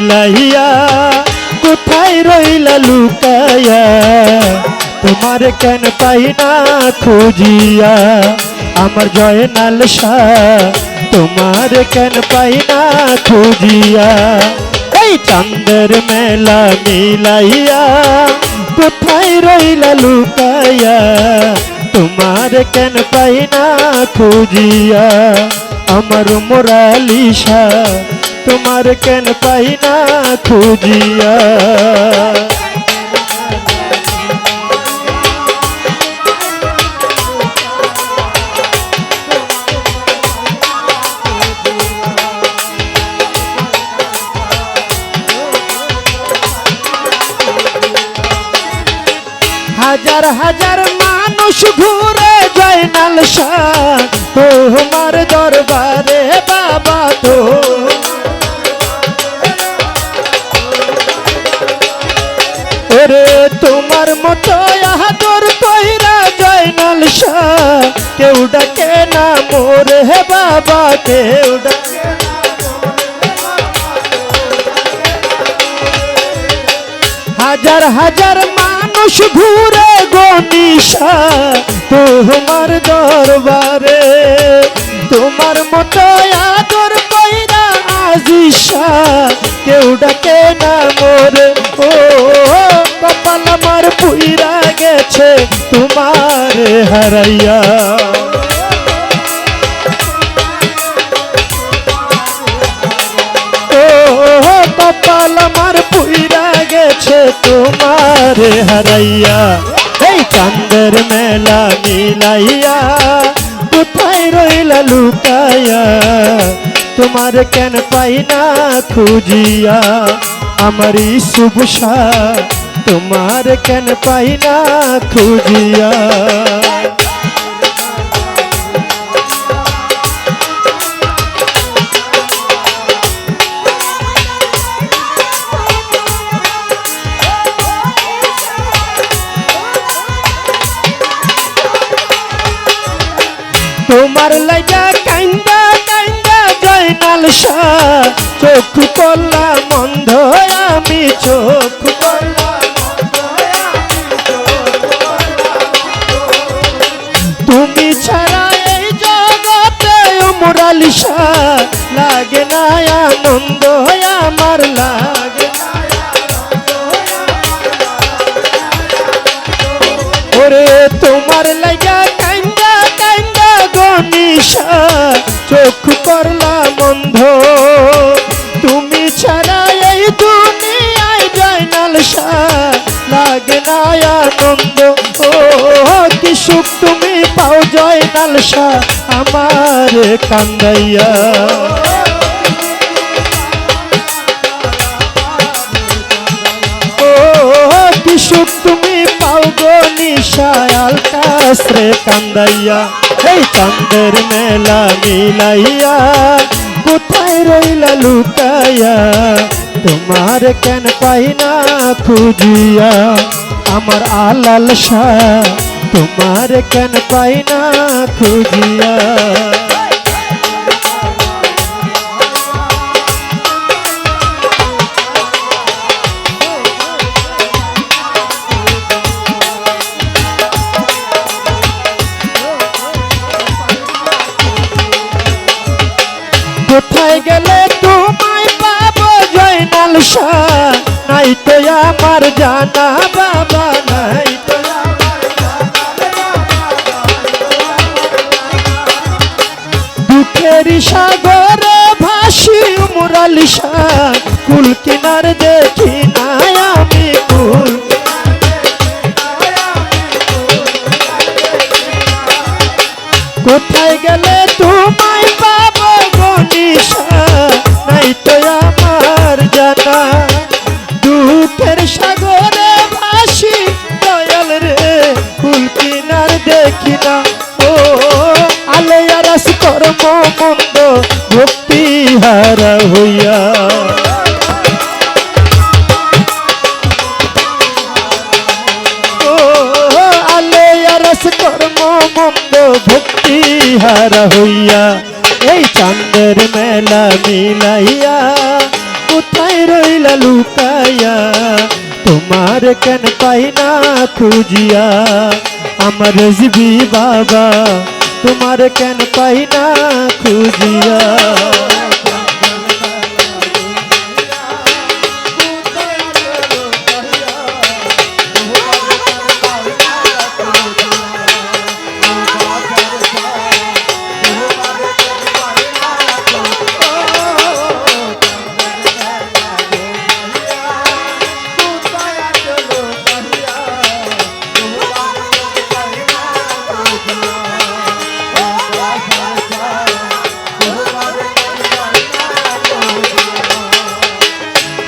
লাইয়া কোথায় রইলা লুকায়া তোমার কেন পাই না খুঁজিয়া? আমার জয়নাল শাহ, তোমার কেন পাই না খুঁজিয়া? এই চান্দের মেলা মিলাইয়া, কোথায় রইলা লুকায়া তোমার কেন পাই না খুঁজিয়া? আমার মোরালিশা তোমার কেন পাই না খুঁজিয়া? হাজার হাজার মানুষ ঘুরে জয়নাল শাহ তোমার দরবারে বাবা তো তোমার মতো আহাদর কইরা জয়নাল শাহ কেউ ডাকে না মোরে হে বাবা, কেউ হাজার হাজার মানুষ ঘুরে গনিশা তোমার দরবারে, তোমার মতো তোমার হারাইয়া। ও কপাল আমার পুইরা গেছে তোমার হারাইয়া। এই চান্দের মেলা মিলাইয়া কোথায় রইলা লুকায়া তোমার কেন পাই না খুঁজিয়া? আমারই শুভসা তোমার কেন পাই না খুঁজিয়া? তোমার লাগা কান্দা কান্দা জয়নাল শাহ চোখ করলাম মন্ধ আমি চোখ তুমি ছাড়া এই জগতে মুরালি শাহ লাগে না আনন্দ আমার লাগে। তুমি পাও জয়নাল শাহ আমার কান্দাইয়া। ও কি তুমি পাও গো কাসরে কান্দাইয়া। এই চান্দের মেলা মিলাইয়া কোথায় রইলা লুকাইয়া? তোমার কেন পাই না খুঁজিয়া? আমার আলাল শাহ তোমার কেন পাই না খুঁজিয়া। কোথায় গেলে তোমায় পাবো জয়নাল শাহ? নাই তো আমার জানা বাবা নাই। সাগরে ভাসি মুরালি সাগ। কুল কিনার দেখি ভক্তি হারা হইয়া এই চাঁদের মেলা মিলাইয়া কোথায় রই রইলা লুকাইয়া তোমার কেন পাই না খুঁজিয়া আমার জিবি বাবা তোমার কেন পাই না খুঁজিয়া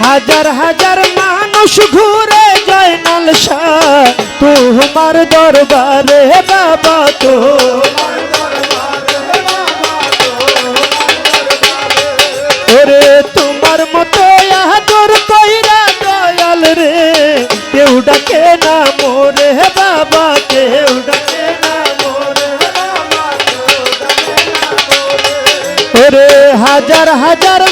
হাজার হাজার মানুষ ঘুরে জয়নাল শাহ তোমার দরবারে বাবা তো। ওরে তোমার মতো আদর কইরা দয়াল রে, কেউ ডাকে না মোরে বাবা, কেউ ডাকে না মোরে হাজার হাজার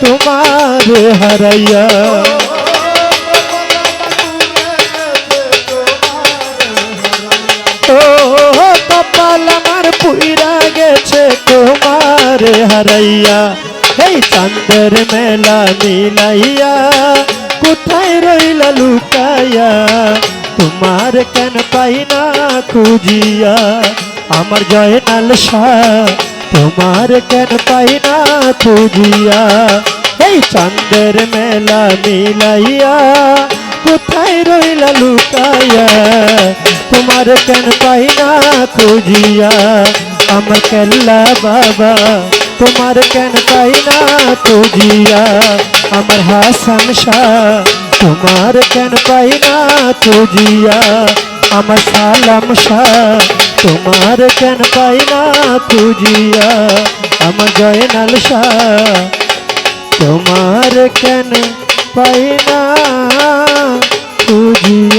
তোমার হারাইয়া। ও কপাল আমার পুইরা গেছে, তোমার হারাইয়া। এই চাঁদের মেলা মিলাইয়া, কোথায় রইলা লুকাইয়া? তোমার কেন পাই না খুঁজিয়া? আমার জয়নাল শাহ তোমার কেন পাই না খুঁজিয়া এই চাঁদের মেলা মিলাইয়া কোথায় রইলা লুকাইয়া তোমার কেন পাই না খুঁজিয়া আমার কেল্লা বাবা তোমার কেন পাই না খুঁজিয়া আমার হাসান শাহ তোমার কেন পাই না খুঁজিয়া আমার সালাম শাহ তোমার কেন পাই না পুজিয়া আমার জয় নালসা তোমার কেন পাই না পুজিয়া